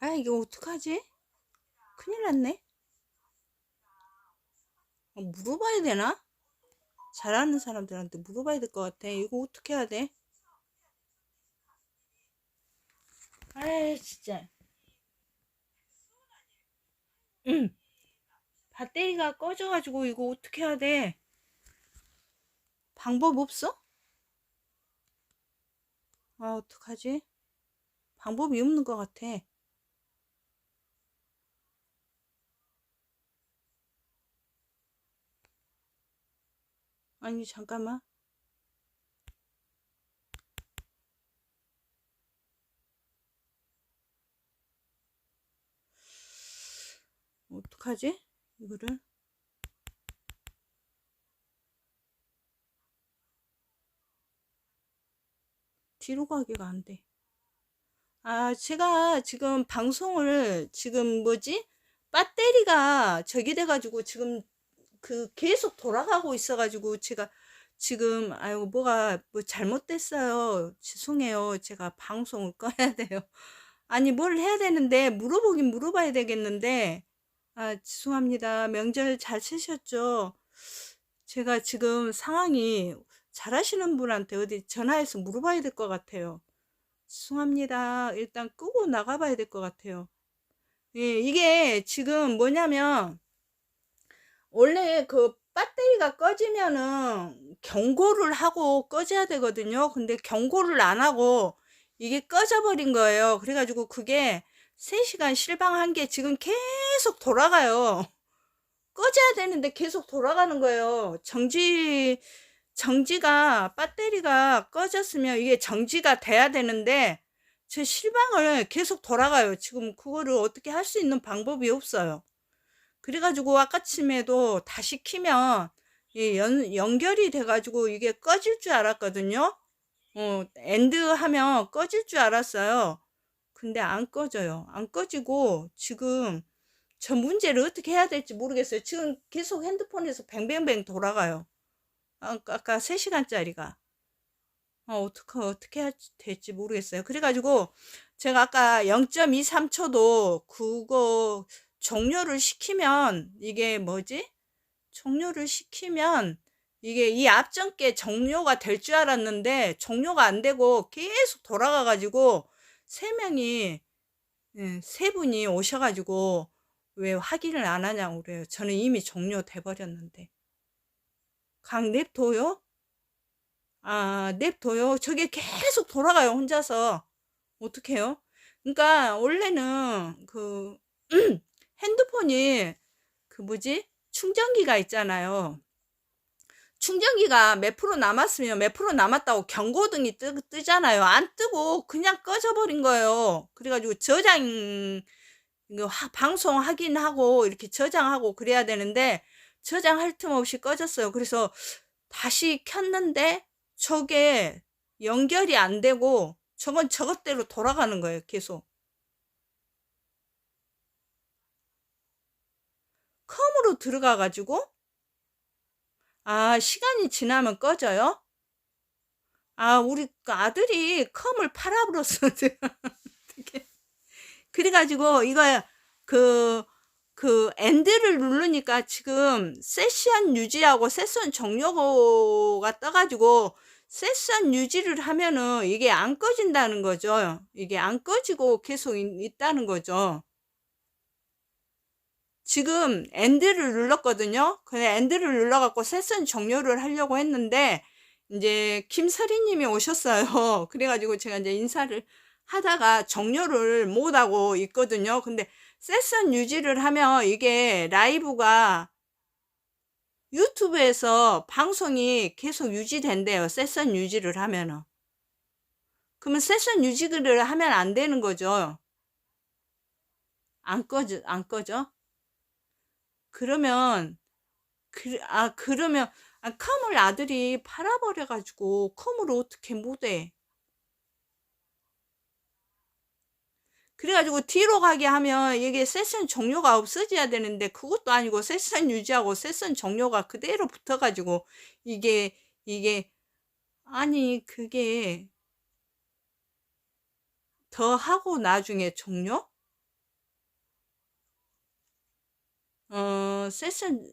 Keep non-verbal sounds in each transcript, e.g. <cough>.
아, 이거 어떡하지? 큰일 났네. 어, 물어봐야 되나? 잘하는 사람들한테 물어봐야 될 것 같아. 이거 어떻게 해야 돼? 아이, 진짜. 응. 배터리가 꺼져가지고 이거 어떻게 해야 돼? 방법 없어? 아, 어떡하지? 방법이 없는 것 같아. 아니, 잠깐만. 어떡하지? 이거를. 뒤로 가기가 안 돼. 아, 제가 지금 방송을 지금 뭐지? 배터리가 저기 돼가지고 지금 그 계속 돌아가고 있어가지고 제가 지금 아유 뭐가 뭐 잘못됐어요. 죄송해요. 제가 방송을 꺼야 돼요. 아니 뭘 해야 되는데 물어보긴 물어봐야 되겠는데 아 죄송합니다. 명절 잘 치셨죠? 제가 지금 상황이 잘하시는 분한테 어디 전화해서 물어봐야 될 것 같아요. 죄송합니다. 일단 끄고 나가봐야 될 것 같아요. 예, 이게 지금 뭐냐면 원래 그 배터리가 꺼지면은 경고를 하고 꺼져야 되거든요. 근데 경고를 안 하고 이게 꺼져 버린 거예요. 그래가지고 그게 3시간 실방한 게 지금 계속 돌아가요. 꺼져야 되는데 계속 돌아가는 거예요. 정지, 정지가, 배터리가 꺼졌으면 이게 정지가 돼야 되는데, 제 실방을 계속 돌아가요. 지금 그거를 어떻게 할 수 있는 방법이 없어요. 그래가지고 아까침에도 다시 키면 이 연, 연결이 돼가지고 이게 꺼질 줄 알았거든요. 어, 엔드 하면 꺼질 줄 알았어요. 근데 안 꺼져요. 안 꺼지고 지금 저 문제를 어떻게 해야 될지 모르겠어요. 지금 계속 핸드폰에서 뱅뱅뱅 돌아가요. 아, 아까 3시간짜리가. 어, 어떻게, 어떻게 해야 될지 모르겠어요. 그래가지고 제가 아까 0.23초도 그거 종료를 시키면 이게 뭐지? 종료를 시키면 이게 이 앞전께 종료가 될 줄 알았는데 종료가 안 되고 계속 돌아가 가지고 세 명이 예, 세 분이 오셔 가지고 왜 확인을 안 하냐고 그래요. 저는 이미 종료돼 버렸는데. 강 냅둬요? 아, 냅둬요. 저게 계속 돌아가요, 혼자서. 어떡해요? 그러니까 원래는 그 <clears throat> 핸드폰이 그 뭐지? 충전기가 있잖아요. 충전기가 몇 프로 남았으면 몇 프로 남았다고 경고등이 뜨, 뜨잖아요. 안 뜨고 그냥 꺼져버린 거예요. 그래가지고 저장, 방송 확인하고 이렇게 저장하고 그래야 되는데 저장할 틈 없이 꺼졌어요. 그래서 다시 켰는데 저게 연결이 안 되고 저건 저것대로 돌아가는 거예요. 계속. 컴으로 들어가 가지고 아 시간이 지나면 꺼져요? 아 우리 그 아들이 컴을 팔아버렸어 <laughs> 그래가지고 이거 그, 그 엔드를 누르니까 지금 세션 유지하고 세션 종료가 떠가지고 세션 유지를 하면은 이게 안 꺼진다는 거죠. 이게 안 꺼지고 계속 있다는 거죠. 지금 엔드를 눌렀거든요. 근데 엔드를 눌러갖고 세션 종료를 하려고 했는데 이제 김서리님이 오셨어요. <laughs> 그래가지고 제가 이제 인사를 하다가 종료를 못하고 있거든요. 근데 세션 유지를 하면 이게 라이브가 유튜브에서 방송이 계속 유지된대요. 세션 유지를 하면은. 그러면 세션 유지를 하면 안 되는 거죠. 안 꺼져, 안 꺼져? 그러면 그, 아 그러면 아, 컴을 아들이 팔아버려 가지고 컴을 어떻게 못해 그래가지고 뒤로 가게 하면 이게 세션 종료가 없어져야 되는데 그것도 아니고 세션 유지하고 세션 종료가 그대로 붙어가지고 이게 이게 아니 그게 더 하고 나중에 종료? 어, 세션,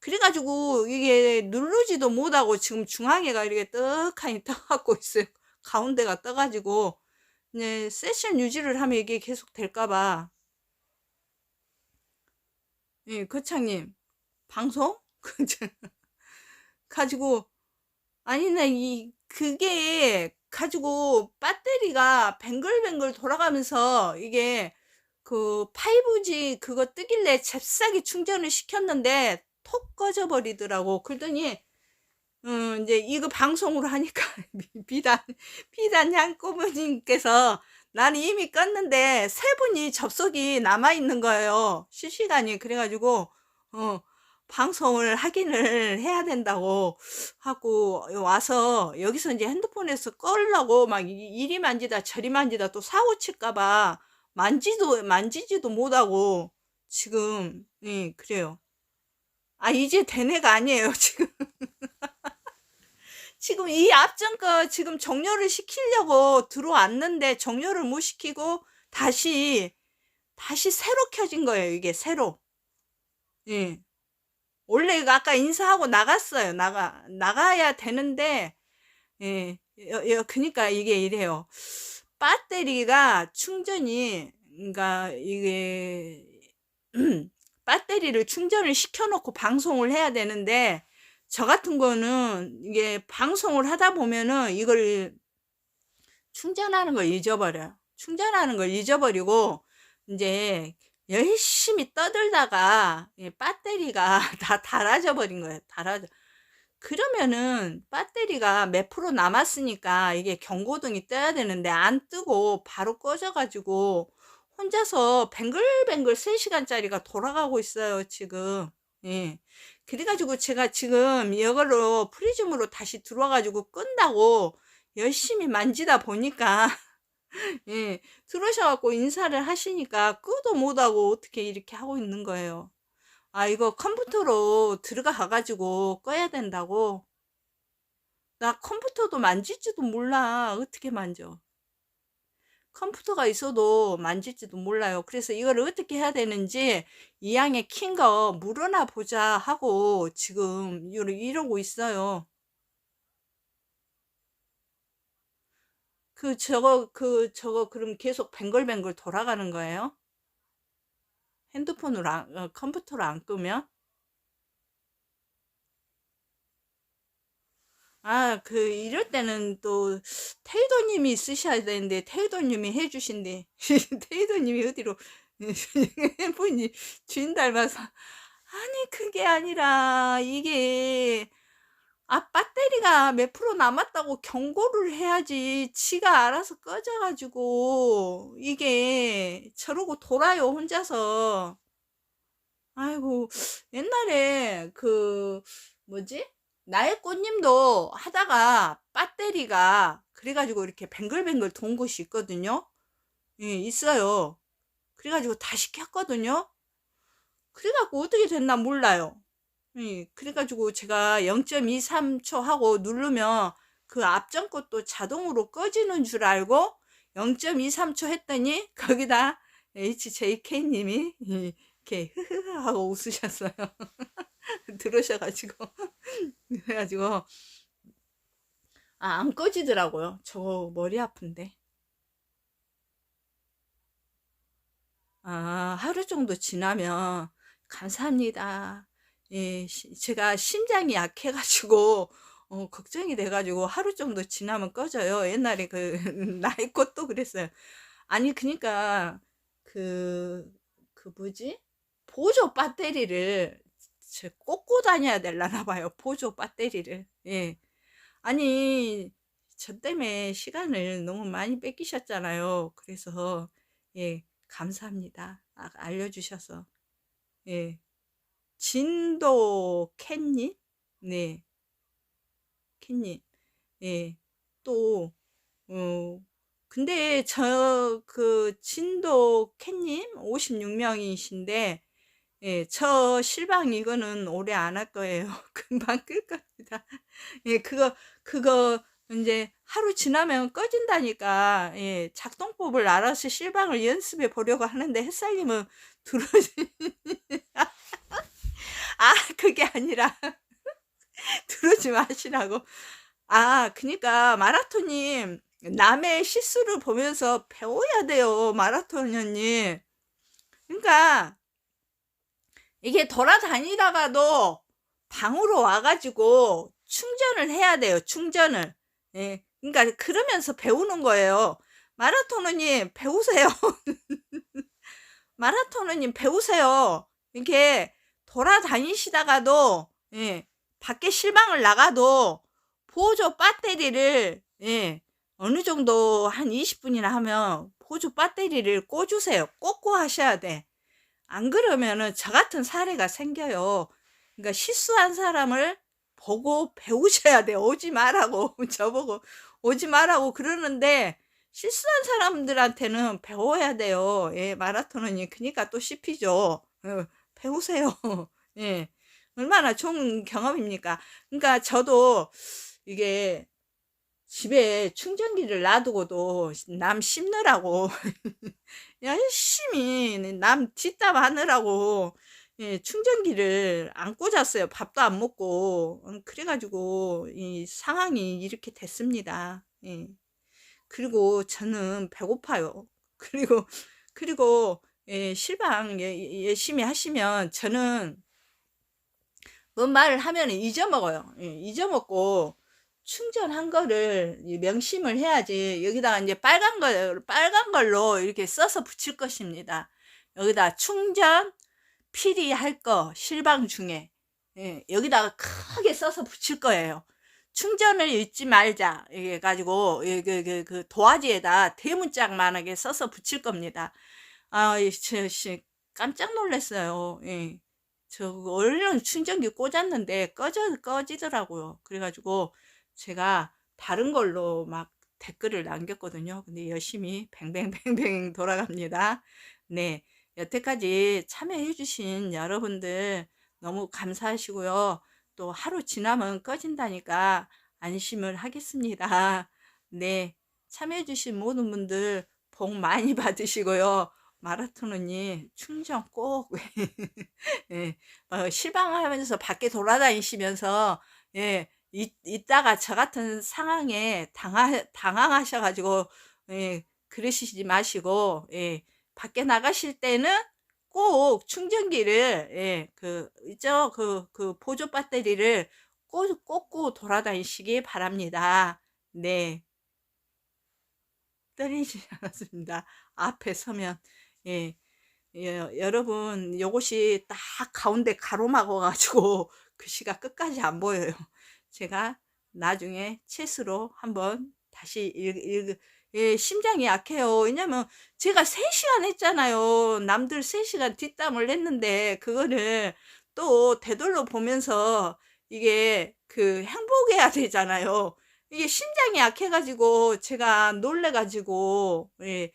그래가지고 이게 누르지도 못하고 지금 중앙에가 이렇게 떡하니 <laughs> 떠갖고 있어요. 가운데가 떠가지고, 이제 세션 유지를 하면 이게 계속 될까봐. 예, 거창님, 방송? <laughs> 가지고, 아니네, 이, 그게, 가지고 배터리가 뱅글뱅글 돌아가면서 이게 그 5G 그거 뜨길래 잽싸게 충전을 시켰는데 톡 꺼져버리더라고. 그러더니 음, 이제 이거 방송으로 하니까 <laughs> 비단 비단 양꼬부님께서 나는 이미 껐는데 세 분이 접속이 남아 있는 거예요. 실시간이 그래가지고 어 방송을 확인을 <laughs> 해야 된다고 하고 와서 여기서 이제 핸드폰에서 끌려고 막 이리 만지다 저리 만지다 또 사고 칠까봐 만지도 만지지도 못하고 지금 예 그래요. 아 이제 된 애가 아니에요 <laughs> 지금. 지금 이 앞전 거 지금 정렬을 시키려고 들어왔는데 정렬을 못 시키고 다시 다시 새로 켜진 거예요 이게 새로. 예. 원래 아까 인사하고 나갔어요. 나가 나가야 되는데 예, 여, 여, 그니까 이게 이래요. 배터리가 충전이 그러니까 이게 <clears throat> 배터리를 충전을 시켜놓고 방송을 해야 되는데 저 같은 거는 이게 방송을 하다 보면은 이걸 충전하는 걸 잊어버려요. 충전하는 걸 잊어버리고 이제 열심히 떠들다가 배터리가 <laughs> 다 닳아져 버린 거예요. 닳아져. 그러면은 배터리가 몇 프로 남았으니까 이게 경고등이 떠야 되는데 안 뜨고 바로 꺼져가지고 혼자서 뱅글뱅글 3시간짜리가 돌아가고 있어요, 지금. 예. 그래가지고 제가 지금 이걸로 프리즘으로 다시 들어와가지고 끈다고 열심히 만지다 보니까 <laughs> 예, 들어오셔갖고 인사를 하시니까 끄도 못하고 어떻게 이렇게 하고 있는 거예요. 아, 이거 컴퓨터로 들어가 가가지고 꺼야 된다고? 나 컴퓨터도 만질지도 몰라. 어떻게 만져? 컴퓨터가 있어도 만질지도 몰라요. 그래서 이걸 어떻게 해야 되는지 이양에 킨거 물어나 보자 하고 지금 이러고 있어요. 그 저거 그 저거 그럼 계속 뱅글뱅글 돌아가는 거예요? 핸드폰으로 안, 어, 컴퓨터로 안 끄면? 아, 그 이럴 때는 또 테이더님이 쓰셔야 되는데 테이더님이 해주신대. <laughs> 테이더님이 어디로 <laughs> 분이 주인 닮아서 아니 그게 아니라 이게 아, 배터리가 몇 프로 남았다고 경고를 해야지. 지가 알아서 꺼져 가지고, 이게 저러고 돌아요, 혼자서. 아이고, 옛날에 그, 뭐지? 나의 꽃님도 하다가 배터리가, 그래가지고 이렇게 뱅글뱅글 돈 곳이 있거든요. 예, 있어요. 그래가지고 다시 켰거든요. 그래갖고 어떻게 됐나 몰라요. 예, 그래가지고 제가 0.23초 하고 누르면 그 앞전 것도 자동으로 꺼지는 줄 알고 0.23초 했더니 거기다 HJK님이 이렇게 흐흐 하고 웃으셨어요. <laughs> 들으셔가지고 <laughs> 그래가지고 아, 안 꺼지더라고요. 저 머리 아픈데. 아, 하루 정도 지나면 감사합니다. 예, 제가 심장이 약해가지고, <laughs> 어, 걱정이 돼가지고 하루 정도 지나면 꺼져요. 옛날에 그, <laughs> 나이 꽃도 그랬어요. 아니, 그니까, 그, 그 뭐지? 보조 배터리를 꽂고 다녀야 될라나 봐요. 보조 배터리를. 예. 아니, 저 때문에 시간을 너무 많이 뺏기셨잖아요. 그래서, 예, 감사합니다. 아, 알려주셔서. 예. 진도 캣님? 네. 캣님. 예. 또, 어, 근데 저, 그, 진도 캣님 56명이신데, 예, 저 실방 이거는 오래 안 할 거예요. <laughs> 금방 끌 겁니다. 예, 그거, 그거, 이제 하루 지나면 꺼진다니까 예, 작동법을 알아서 실방을 연습해 보려고 하는데 햇살님은 들어지 <laughs> 아 그게 아니라 <laughs> 들어지 마시라고 아 그니까 마라톤님 남의 실수를 보면서 배워야 돼요 마라토너님 그러니까 이게 돌아다니다가도 방으로 와가지고 충전을 해야 돼요 충전을 예. 그러니까 그러면서 배우는 거예요. 마라토너님 배우세요. <laughs> 마라토너님 배우세요. 이렇게 돌아다니시다가도 예, 밖에 실방을 나가도 보조 배터리를 예, 어느 정도 한 20분이나 하면 보조 배터리를 꽂으세요. 꽂고 하셔야 돼. 안 그러면은 저 같은 사례가 생겨요. 그러니까 실수한 사람을 보고 배우셔야 돼. 오지 말라고. <laughs> 저보고 오지 말라고 그러는데 실수한 사람들한테는 배워야 돼요. 예, 마라톤은 그니까 또 씹히죠. 어, 배우세요. <laughs> 예. 얼마나 좋은 경험입니까? 그러니까 저도 이게 집에 충전기를 놔두고도 남 씹느라고 <laughs> 열심히 남 뒷담 하느라고 예, 충전기를 안 꽂았어요. 밥도 안 먹고. 음, 그래가지고, 이 상황이 이렇게 됐습니다. 예. 그리고 저는 배고파요. <laughs> 그리고, 그리고, 예, 실방 예, 열심히 하시면 저는 뭔 말을 하면 잊어먹어요. 예, 잊어먹고, 충전한 거를 명심을 해야지. 여기다가 이제 빨간 걸, 빨간 걸로 이렇게 써서 붙일 것입니다. 여기다 충전, 필히 할 거 실방 중에 예, 여기다가 크게 써서 붙일 거예요. 충전을 잊지 말자 이게 가지고 그, 그, 그 도화지에다 대문짝만하게 써서 붙일 겁니다. 아, 저, 씨, 깜짝 놀랐어요. 예. 저 얼른 충전기 꽂았는데 꺼져 꺼지더라고요. 그래가지고 제가 다른 걸로 막 댓글을 남겼거든요. 근데 열심히 뱅뱅뱅뱅 <laughs> 돌아갑니다. 네. 여태까지 참여해주신 여러분들 너무 감사하시고요. 또 하루 지나면 꺼진다니까 안심을 하겠습니다. <laughs> 네. 참여해주신 모든 분들 복 많이 <laughs> 받으시고요. 마라톤 언니 충전 꼭 <laughs> 예, 어, 실방하면서 밖에 돌아다니시면서 예, 이, 이따가 저 같은 상황에 당하, 당황하셔가지고 예, 그러시지 마시고 예, 밖에 나가실 때는 꼭 충전기를 예, 그 있죠 그, 그 보조 배터리를 꽂, 꽂고 돌아다니시기 바랍니다. 네. 떨리지 <laughs> 않았습니다. 앞에 서면 예, 예 여러분 요것이 딱 가운데 가로막아 가지고 글씨가 <laughs> 끝까지 안 보여요. 제가 나중에 채스로 한번 다시 읽, 읽, 예, 심장이 약해요. 왜냐면 제가 3시간 했잖아요. 남들 3시간 뒷담을 냈는데 그거를 또 되돌려 보면서 이게 그 행복해야 되잖아요. 이게 심장이 약해가지고 제가 놀래가지고 예.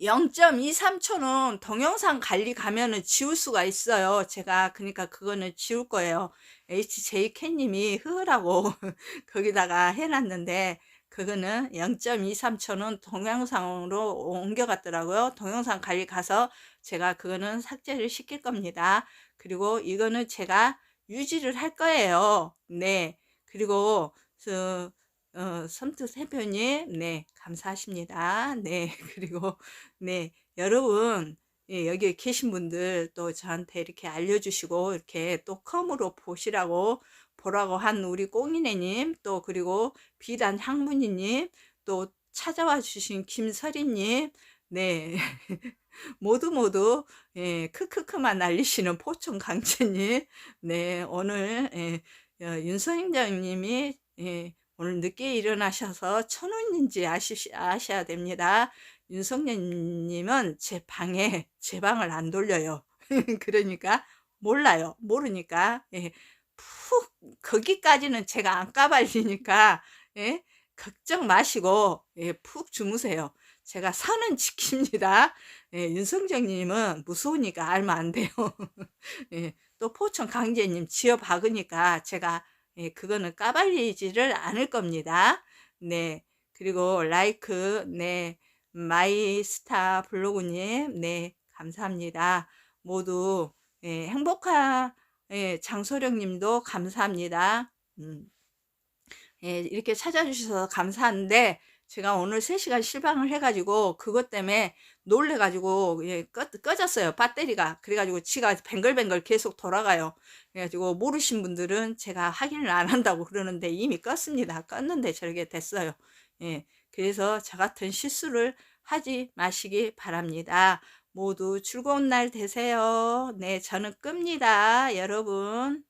0.23초는 동영상 관리 가면은 지울 수가 있어요. 제가 그러니까 그거는 지울 거예요. HJ 캔님이 흐흐라고 <laughs> 거기다가 해놨는데 그거는 0.23초는 동영상으로 옮겨갔더라고요. 동영상 관리 가서 제가 그거는 삭제를 시킬 겁니다. 그리고 이거는 제가 유지를 할 거예요. 네. 그리고 그 어, 섬트 세표님, 네, 감사하십니다. 네, <laughs> 그리고, 네, 여러분, 예, 여기 계신 분들 또 저한테 이렇게 알려주시고, 이렇게 또 컴으로 보시라고 보라고 한 우리 꽁이네님, 또 그리고 비단 향문이님, 또 찾아와 주신 김설이님, 네. <laughs> 모두 모두, 예, 크크크만 날리시는 포천 강채님, 네, 오늘, 예, 어, 윤서행장님이, 예, 오늘 늦게 일어나셔서 천운인지 아시, 아셔야 됩니다. 윤석열님은 제 방에, 제 방을 안 돌려요. <laughs> 그러니까, 몰라요. 모르니까, 예, 푹 거기까지는 제가 안 까발리니까 예? 걱정 마시고 예, 푹 주무세요. 제가 선은 <laughs> 지킵니다. 예, 윤성정님은 무서우니까 알면 안 돼요. <laughs> 예, 또 포천 강재님 지어 박으니까 제가 예, 그거는 까발리지를 않을 겁니다. 네. 그리고 라이크, 네. 마이스타 블로그님, 네. 감사합니다. 모두, 예, 행복한, 예, 장소령님도 감사합니다. 음. 예, 이렇게 찾아주셔서 감사한데, 제가 오늘 3시간 실방을 해가지고, 그것 때문에 놀래가지고, 예, 꺼, 꺼졌어요. 배터리가. 그래가지고, 지가 뱅글뱅글 계속 돌아가요. 그래가지고, 모르신 분들은 제가 확인을 안 한다고 그러는데, 이미 껐습니다. 껐는데 저렇게 됐어요. 예, 그래서 저 같은 실수를 하지 마시기 바랍니다. 모두 즐거운 날 되세요. 네, 저는 끕니다. 여러분.